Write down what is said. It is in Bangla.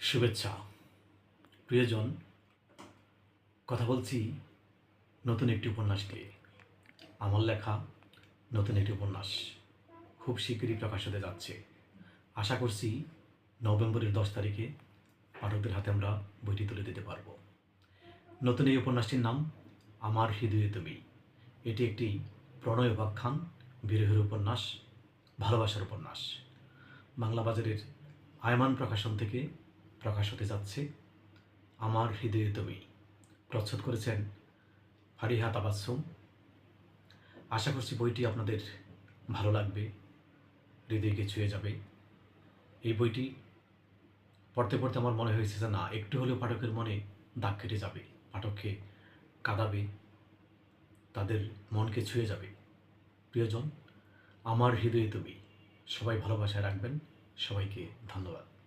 শুভেচ্ছা। প্রিয়জন, কথা বলছি নতুন একটি উপন্যাস নিয়ে। আমার লেখা নতুন একটি উপন্যাস। খুব শীঘ্রই প্রকাশ হতে যাচ্ছে। আশা করছি নভেম্বরের দশ তারিখে পাঠকদের হাতে আমরা বইটি তুলে দিতে পারব। নতুন এই উপন্যাসটির নাম, আমার হৃদয়ে তুমি এটি একটি প্রণয় উপাখ্যান, বিরহের উপন্যাস, ভালোবাসার উপন্যাস। বাংলা বাজারের আয়মান প্রকাশন থেকে প্রকাশ হতে যাচ্ছে। আমার হৃদয়ে তুমি। প্রচ্ছদ করেছেন ফারিহা তাবাসুম আশা করছি বইটি আপনাদের ভালো লাগবে, হৃদয়কে ছুঁয়ে যাবে। এই বইটি পড়তে পড়তে আমার মনে হয়েছে যে না, একটু হলেও পাঠকের মনে দাগ কেটে যাবে। পাঠককে কাঁদাবে, তাদের মনকে ছুঁয়ে যাবে। প্রিয়জন, আমার হৃদয়ে তুমি। সবাই ভালোবাসায় রাখবেন। সবাইকে ধন্যবাদ।